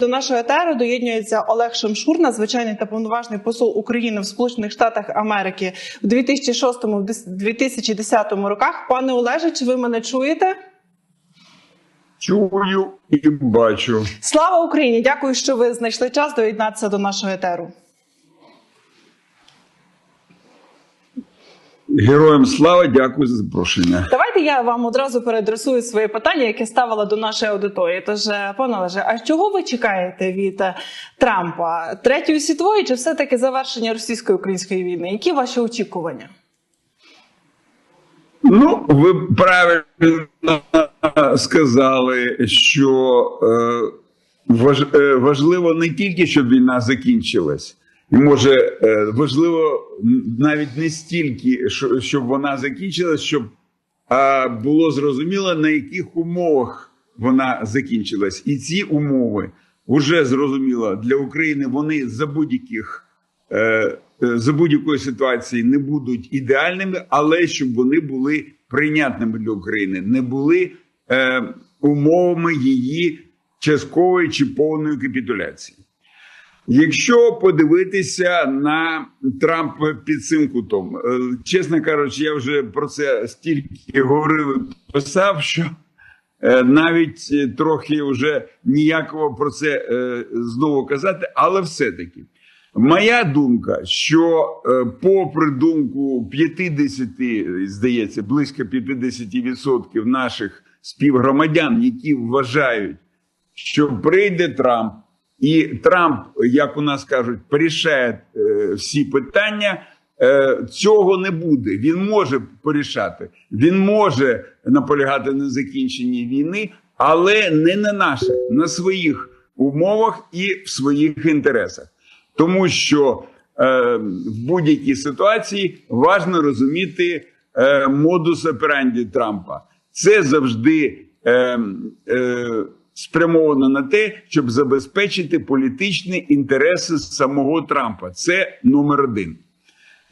До нашого етеру доєднюється Олег Шамшур, надзвичайний та повноважний посол України в Сполучених Штатах Америки в 2006-2010 роках. Пане Олеже, чи ви мене чуєте? Чую і бачу. Слава Україні! Дякую, що ви знайшли час доєднатися до нашого етеру. Героям слава, дякую за запрошення. Давайте я вам одразу переадресую своє питання, яке ставила до нашої аудиторії. Тож, е, пане Олеже, а чого ви чекаєте від е, Трампа? Третьої світової чи все-таки завершення російсько-української війни? Які ваші очікування? Ну, ви правильно сказали, що е, важ, е, важливо не тільки, щоб війна закінчилась, і може е, важливо навіть не стільки, що, щоб вона закінчилась, щоб було зрозуміло, на яких умовах вона закінчилась. І ці умови вже зрозуміло для України. Вони за будь-яких. Е, е, за будь-якої ситуації не будуть ідеальними, але щоб вони були прийнятними для України, не були умовами її часткової чи повної капітуляції. Якщо подивитися на Трампа під цим кутом, е, чесно кажучи, я вже про це стільки говорив писав, що е, навіть е, трохи вже ніякого про це знову казати, але все-таки. Моя думка, що попри думку 50, здається, близько 50% наших співгромадян, які вважають, що прийде Трамп, і Трамп, як у нас кажуть, порішає е, всі питання. е, Цього не буде. Він може порішати, він може наполягати на закінченні війни, але не на наших, на своїх умовах і в своїх інтересах. Тому що е, в будь-якій ситуації важливо розуміти е, модус операнді Трампа. Це завжди е, е, спрямовано на те, щоб забезпечити політичні інтереси самого Трампа. Це номер один.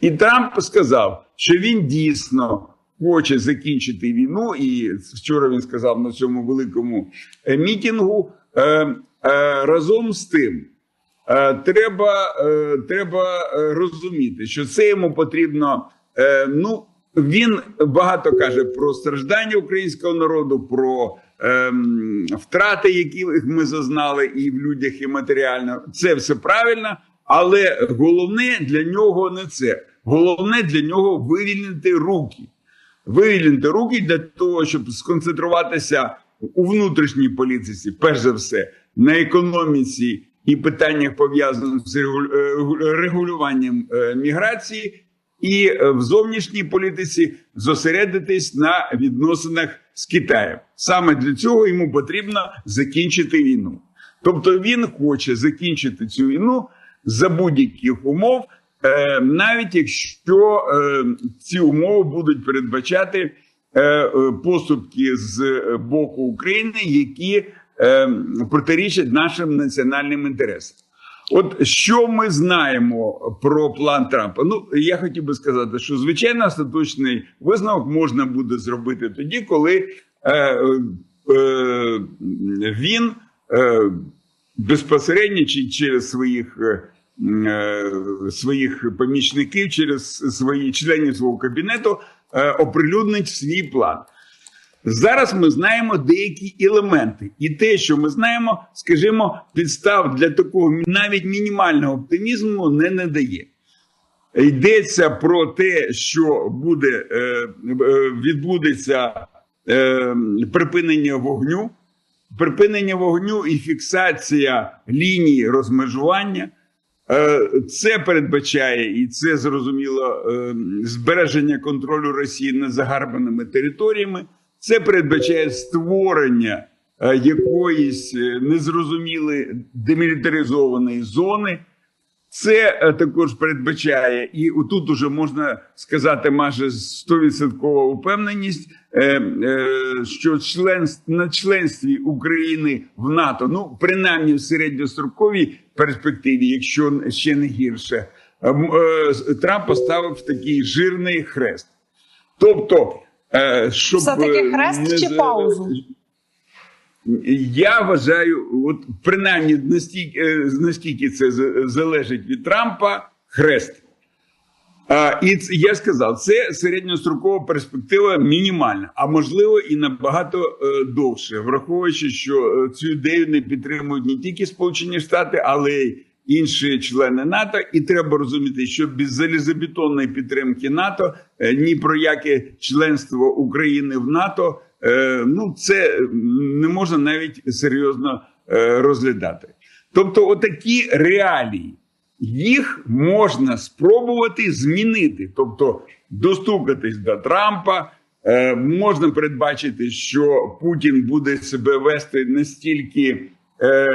І Трамп сказав, що він дійсно хоче закінчити війну. І вчора він сказав на цьому великому е, мітингу. Е, е, разом з тим. Треба, треба розуміти, що це йому потрібно. Ну він багато каже про страждання українського народу, про втрати, які ми зазнали, і в людях, і матеріально. Це все правильно, але головне для нього не це. Головне для нього вивільнити руки. Вивільнити руки для того, щоб сконцентруватися у внутрішній політиці, перш за все, на економіці і питаннях пов'язаних з е, регулюванням е, міграції, і е, в зовнішній політиці зосередитись на відносинах з Китаєм. Саме для цього йому потрібно закінчити війну. Тобто він хоче закінчити цю війну за будь-яких умов, е, навіть якщо е, ці умови будуть передбачати поступки з боку України, які протирічать нашим національним інтересам. От що ми знаємо про план Трампа? Ну я хотів би сказати, що звичайно остаточний висновок можна буде зробити тоді, коли е, е, він е, безпосередньо чи через своїх. е, е, Своїх помічників через свої членів свого кабінету е, оприлюднить свій план. Зараз ми знаємо деякі елементи, і те, що ми знаємо, скажімо, підстав для такого навіть мінімального оптимізму не надає. Йдеться про те, що буде е, е, відбудеться е, припинення вогню, припинення вогню і фіксація лінії розмежування. Це передбачає і це зрозуміло збереження контролю Росії над загарбаними територіями. Це передбачає створення е, якоїсь е, незрозумілої демілітаризованої зони. Це е, також передбачає, і тут уже можна сказати майже 100% упевненість, що членств, на членстві України в НАТО, ну принаймні в середньостроковій перспективі, якщо ще не гірше, Трамп поставив такий жирний хрест. Тобто, щоб Все-таки е, хрест не чи паузу? Я вважаю, от принаймні настільки, е, наскільки це залежить від Трампа, хрест. А, і ц- я сказав, це середньострокова перспектива мінімальна, а можливо і набагато е, довше, враховуючи, що е, цю ідею не підтримують не тільки Сполучені Штати, але й інші члени НАТО. І треба розуміти, що без залізобетонної підтримки НАТО е, ні про яке членство України в НАТО е, ну це не можна навіть серйозно е, розглядати. Тобто, отакі реалії їх можна спробувати змінити, тобто достукатись до Трампа. Можна передбачити, що Путін буде себе вести настільки,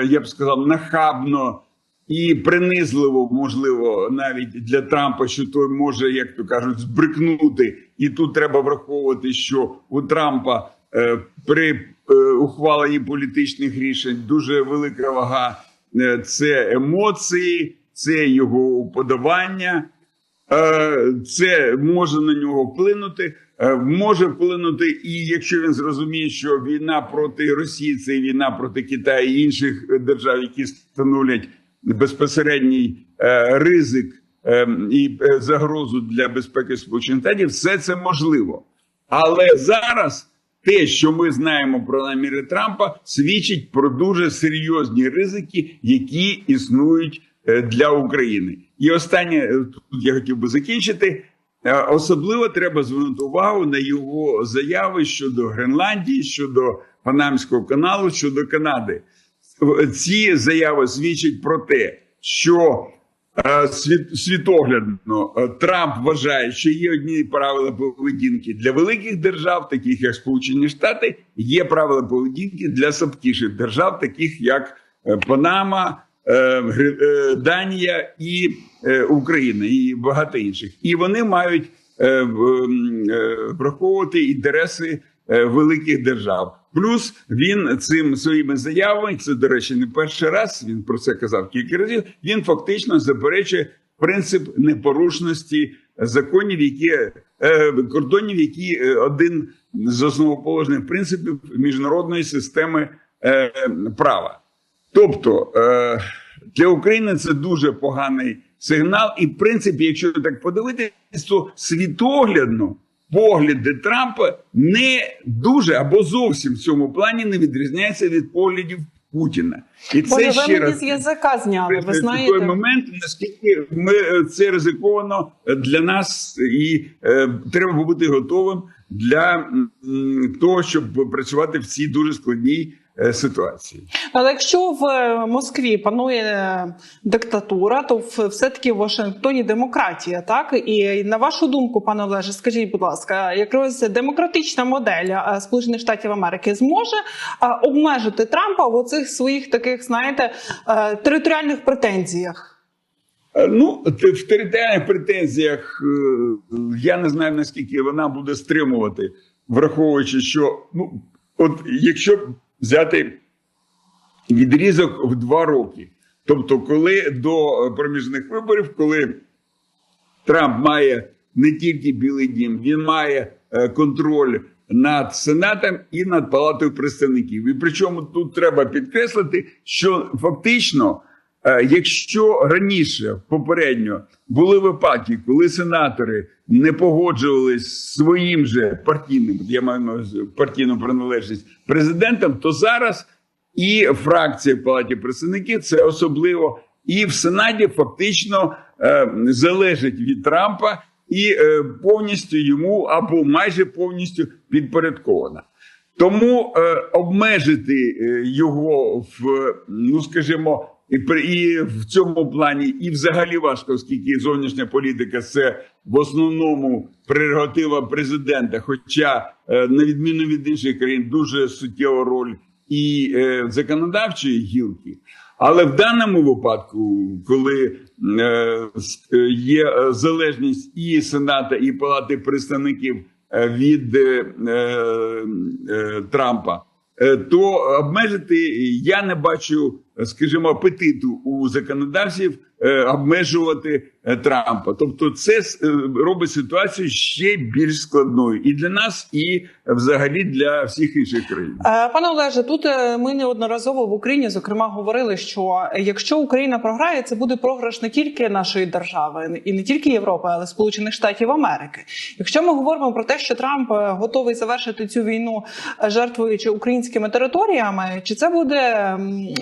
я б сказав, нахабно і принизливо, можливо, навіть для Трампа, що той може, як то кажуть, збрикнути. І тут треба враховувати, що у Трампа е, при е, ухваленні політичних рішень дуже велика вага Е, це емоції, це його уподобання, Е, це може на нього вплинути. Е, Може вплинути, і якщо він зрозуміє, що війна проти Росії це війна проти Китаю і інших держав, які становлять безпосередній е, ризик е, і е, загрозу для безпеки Сполучених Штатів, все це можливо. Але зараз те, що ми знаємо про наміри Трампа, свідчить про дуже серйозні ризики, які існують для України. І останнє тут я хотів би закінчити. Особливо треба звернути увагу на його заяви щодо Гренландії, щодо Панамського каналу, щодо Канади. Ці заяви свідчать про те, що е, світ, світоглядно е, Трамп вважає, що є одні правила поведінки для великих держав, таких як Сполучені Штати, є правила поведінки для слабкіших держав, таких як е, Панама, Данія і Україна, і багато інших. І вони мають враховувати інтереси великих держав. Плюс він цим своїми заявами, це до речі, не перший раз. Він про це казав кілька разів. Він фактично заперечує принцип непорушності законів, які е, кордонів, які е, один з основоположних принципів міжнародної системи е, права. Тобто для України це дуже поганий сигнал, і в принципі, якщо так подивитися, то світоглядно погляди Трампа не дуже або зовсім в цьому плані не відрізняються від поглядів Путіна. І це Боже, ще раз з язика зняли, ви знаєте той момент, наскільки ми е, це ризиковано для нас, і е, треба бути готовим для м, того, щоб працювати в цій дуже складній ситуації. Але якщо в е, Москві панує е, диктатура, то все-таки в Вашингтоні демократія, так? І на вашу думку, пане Олеже, скажіть, будь ласка, якраз демократична модель е, Сполучених Штатів Америки зможе е, обмежити Трампа в оцих своїх таких, знаєте, е, територіальних претензіях? Е, Ну, в територіальних претензіях е, я не знаю наскільки вона буде стримувати, враховуючи, що ну, от якщо взяти відрізок в два роки, тобто, коли до е, проміжних виборів, коли Трамп має не тільки Білий Дім, він має е, контроль над Сенатом і над Палатою представників. І причому тут треба підкреслити, що фактично, якщо раніше попередньо були випадки, коли сенатори не погоджувалися з своїм же партійним, я маю партійну приналежність президентом, то зараз і фракція в Палаті представників це особливо, і в Сенаті фактично е, залежить від Трампа і е, повністю йому або майже повністю підпорядкована. Тому е, обмежити е, його в, ну скажімо, і, і в цьому плані, і взагалі важко, оскільки зовнішня політика це в основному прерогатива президента. Хоча, е, на відміну від інших країн, дуже суттєва роль і е, законодавчої гілки. Але в даному випадку, коли е, є залежність і Сената, і Палати представників від Трампа, то обмежити я не бачу, скажімо, апетиту у законодавців обмежувати е, Трампа. Тобто, це е, робить ситуацію ще більш складною і для нас, і е, взагалі для всіх інших країн. Е, Пане Олеже, тут е, ми неодноразово в Україні зокрема говорили, що якщо Україна програє, це буде програш не тільки нашої держави і не тільки Європи, але Сполучених Штатів Америки. Якщо ми говоримо про те, що Трамп е, готовий завершити цю війну, е, жертвуючи українськими територіями, чи це буде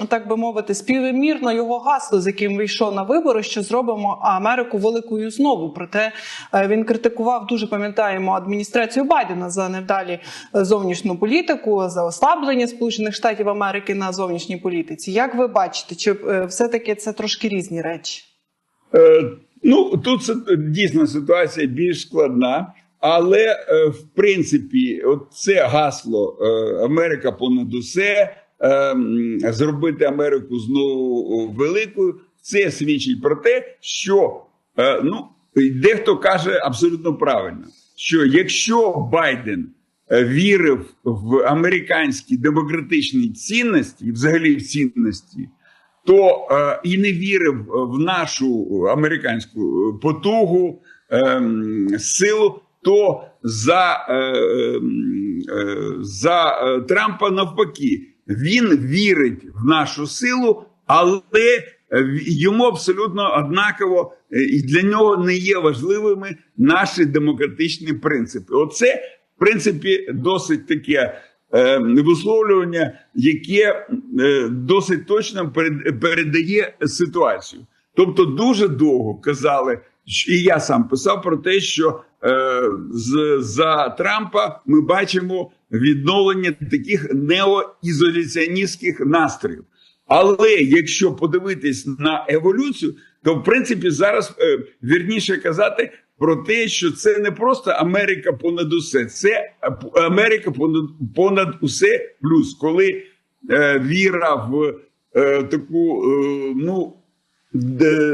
так би мовити співмірно його гасло, з яким вийшов на вибори, що зробимо Америку великою знову? Проте е, він критикував дуже пам'ятаємо адміністрацію Байдена за невдалі е, зовнішню політику, за ослаблення Сполучених Штатів Америки на зовнішній політиці. Як ви бачите, чи е, все таки це трошки різні речі? Е, ну тут дійсно ситуація більш складна, але в принципі, от це гасло Америка понад усе. Зробити Америку знову великою. Це свідчить про те, що е, ну дехто каже абсолютно правильно, що якщо Байден е, вірив в американські демократичні цінності, взагалі в цінності, то е, і не вірив в нашу американську потугу, ем, силу, то за, ем, за Трампа навпаки, він вірить в нашу силу, але йому абсолютно однаково е, і для нього не є важливими наші демократичні принципи. Оце, в принципі, досить таке е, висловлювання, яке е, досить точно перед- передає ситуацію. Тобто, дуже довго казали, і я сам писав про те, що е, за Трампа ми бачимо відновлення таких неоізоляціоністських настроїв. Але якщо подивитись на еволюцію, то в принципі зараз е, вірніше казати про те, що це не просто Америка понад усе, це е, Америка понад, понад усе плюс, коли е, віра в е, таку е, ну.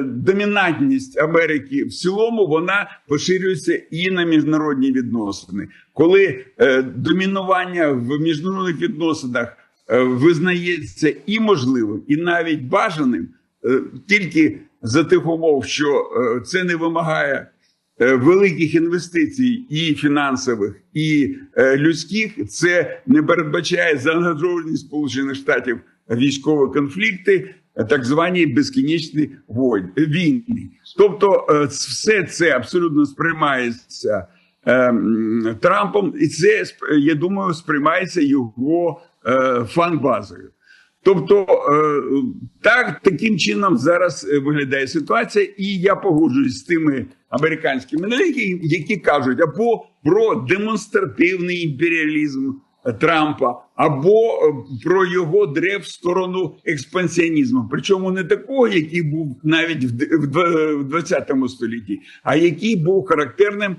Домінантність Америки в цілому вона поширюється і на міжнародні відносини, коли е, домінування в міжнародних відносинах визнається і можливим, і навіть бажаним, е, тільки за тих умов, що е, це не вимагає е, великих інвестицій, і фінансових, і е, людських, це не передбачає заангажованість Сполучених Штатів військові конфлікти, е, так звані безкінечні війни. Тобто, е, все це абсолютно сприймається ем, Трампом, і це я думаю, сприймається його е, фан-базою. Тобто, е, так таким чином зараз е, виглядає ситуація, і я погоджуюсь з тими американськими аналітиками, які кажуть або про демонстративний імперіалізм Трампа, або е, про його древ в сторону експансіонізму. Причому не такого, який був навіть в д- в 20 столітті, а який був характерним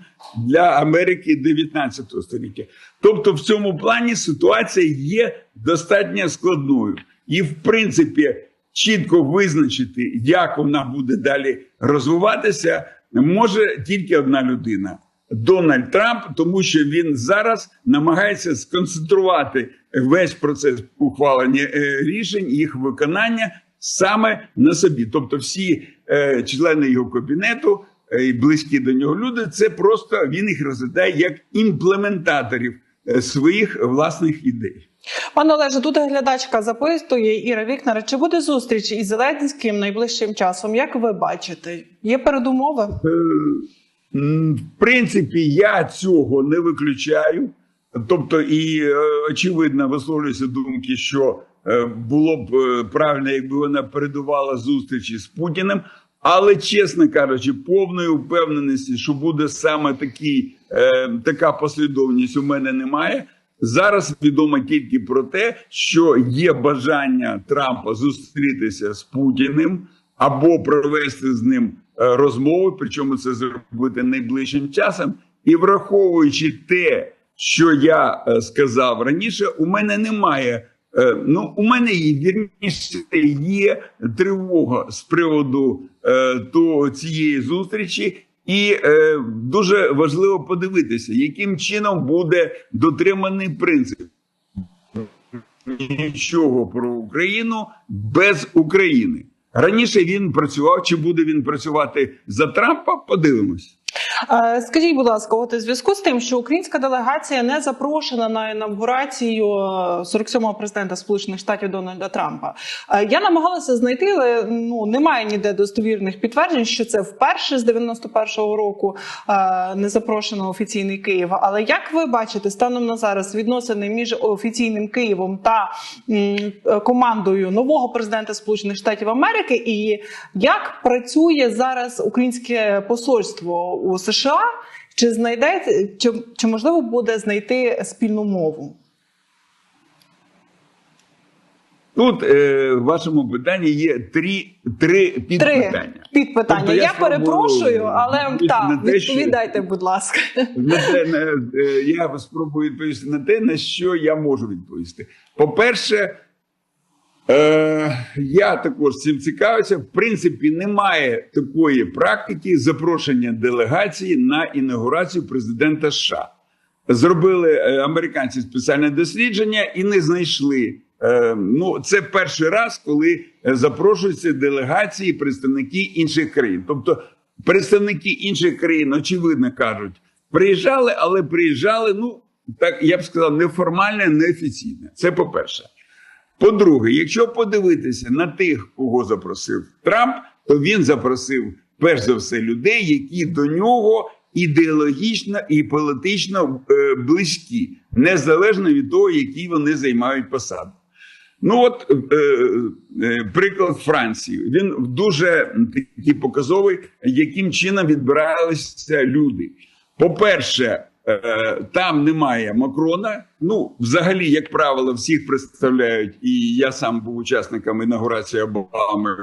для Америки 19 століття. Тобто, в цьому плані ситуація є достатньо складною, і в принципі чітко визначити, як вона буде далі розвиватися, може тільки одна людина. Дональд Трамп, тому що він зараз намагається сконцентрувати весь процес ухвалення е, рішень, їх виконання саме на собі. Тобто, всі е, члени його кабінету е, близькі до нього люди, це просто він їх розглядає як імплементаторів е, своїх власних ідей. Пане Олеже, тут глядачка запитує Іра Вікнера, чи буде зустріч із Зеленським найближчим часом? Як ви бачите? Є передумови? Е, В принципі, я цього не виключаю. Тобто, і е, очевидно висловлюються думки, що е, було б е, правильно, якби вона передувала зустрічі з Путіним. Але, чесно кажучи, повної впевненості, що буде саме такий, така послідовність, у мене немає. Зараз відомо тільки про те, що є бажання Трампа зустрітися з Путіним або провести з ним розмови, причому це зробити найближчим часом. І враховуючи те, що я е, сказав раніше, у мене немає. е, Ну, у мене є вірніше є тривога з приводу е, то цієї зустрічі, і е, дуже важливо подивитися, яким чином буде дотриманий принцип нічого про Україну без України. Раніше він працював. Чи буде він працювати за Трампа? Подивимось. Е, Скажіть, будь ласка, от у зв'язку з тим, що українська делегація не запрошена на інавгурацію е, 47-го президента Сполучених Штатів Дональда Трампа. е, Я намагалася знайти, але ну немає ніде достовірних підтверджень, що це вперше з 91-го року е, не запрошено офіційний Київ. Але як ви бачите, станом на зараз відносини між офіційним Києвом та е, командою нового президента Сполучених Штатів Америки, і як працює зараз українське посольство у США? Чи знайде чи, чи можливо буде знайти спільну мову? Тут е, в вашому питанні є три, три Три підпитання. підпитання. Тобто я, я перепрошую, але так, на те, що- відповідайте, будь ласка. На те, на, е, я спробую відповісти на те, на що я можу відповісти. По-перше, е, я також цим цікавився. В принципі, немає такої практики запрошення делегації на інаугурацію президента США. Зробили е, американці спеціальне дослідження і не знайшли. Е, ну, це перший раз, коли е, запрошуються делегації представники інших країн. Тобто, представники інших країн, очевидно, кажуть, приїжджали, але приїжджали, ну так я б сказав, неформально, неофіційно. Це по-перше. По-друге, якщо подивитися на тих, кого запросив Трамп, то він запросив перш за все людей, які до нього ідеологічно і політично е, близькі, незалежно від того, які вони займають посаду. Ну, от е, е, приклад Франції. Він дуже такий показовий, яким чином відбиралися люди. По-перше, там немає Макрона. Ну, взагалі, як правило, всіх представляють, і я сам був учасником інаугурації Обами,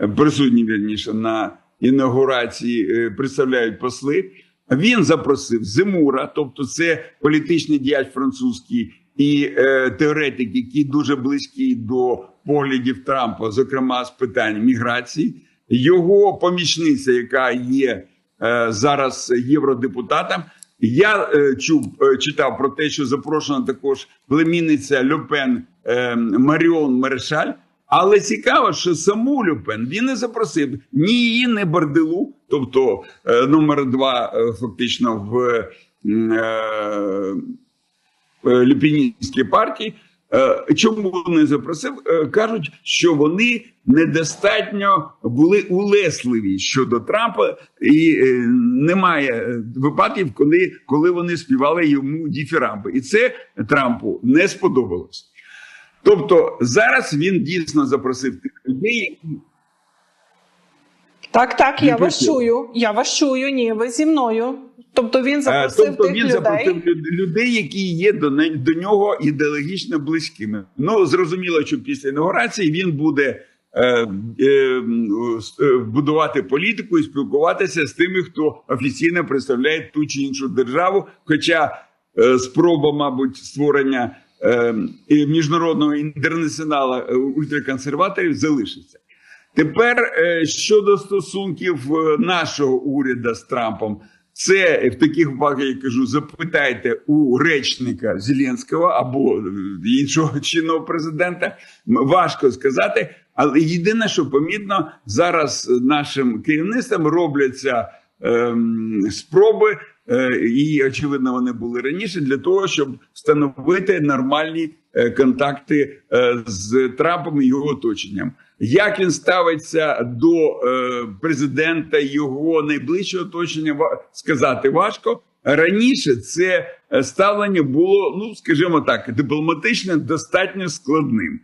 е, присутній вірніше на інаугурації, е, представляють посли. Він запросив Зимура, тобто це політичний діяч французький і е, теоретик, який дуже близький до поглядів Трампа, зокрема з питань міграції. Його помічниця, яка є е, зараз євродепутатом. Я е, чув, е, читав про те, що запрошена також племінниця Люпен е, Маріон Мершаль. Але цікаво, що саму Люпен він не запросив ні її, ні Барделу, тобто е, номер два, е, фактично в е, е, Люпіністській партії. Е, Чому не запросив? Е, Кажуть, що вони недостатньо були улесливі щодо Трампа, і е, немає випадків, коли, коли вони співали йому діфірамби. І це Трампу не сподобалось. Тобто зараз він дійсно запросив тих людей, які Так, так, я вас чую. Я вас чую. Ні, ви зі мною. Тобто він Е, запросив тобто тих він людей. запросив люд- людей, які є до, до нього ідеологічно близькими. Ну зрозуміло, що після інаугурації він буде е, е, е, будувати політику і спілкуватися з тими, хто офіційно представляє ту чи іншу державу. Хоча е, спроба, мабуть, створення е, міжнародного інтернаціонала е, ультраконсерваторів залишиться. Тепер щодо стосунків нашого уряду з Трампом, це в таких випадках, я кажу, запитайте у речника Зеленського або іншого чинного президента. Важко сказати, але єдине, що помітно, зараз нашим керівництвом робляться ем, спроби, е, і очевидно, вони були раніше для того, щоб встановити нормальні е, контакти е, з Трампом і його оточенням. Як він ставиться до е, президента його найближчого оточення, сказати важко. Раніше це е, ставлення було, ну скажімо так, дипломатично достатньо складним.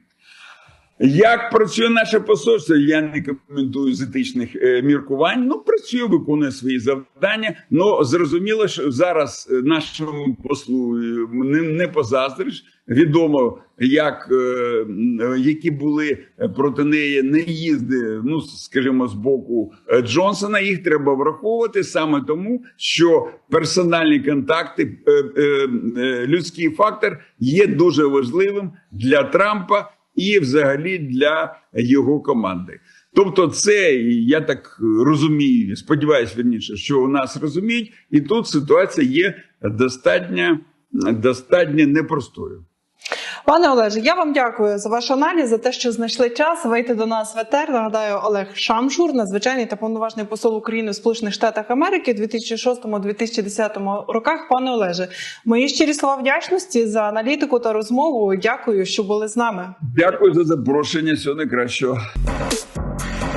Як працює наше посольство? Я не коментую з етичних е, міркувань. Ну працює, виконує свої завдання. Ну зрозуміло, що зараз е, нашому послу е, не, не позаздриш. Відомо, як е, які були проти неї неїзди, ну скажімо, з боку е, Джонсона. Їх треба враховувати саме тому, що персональні контакти, е, е, е, людський фактор є дуже важливим для Трампа і взагалі для його команди. Тобто, це я так розумію, сподіваюся, верніше, що у нас розуміють, і тут ситуація є достатньо, достатньо непростою. Пане Олеже, я вам дякую за ваш аналіз, за те, що знайшли час вийти до нас в етер. Нагадаю, Олег Шамшур, надзвичайний та повноважний посол України в Сполучених Штатах Америки у 2006-2010 роках. Пане Олеже, мої щирі слова вдячності за аналітику та розмову. Дякую, що були з нами. Дякую за запрошення. Всього найкращого.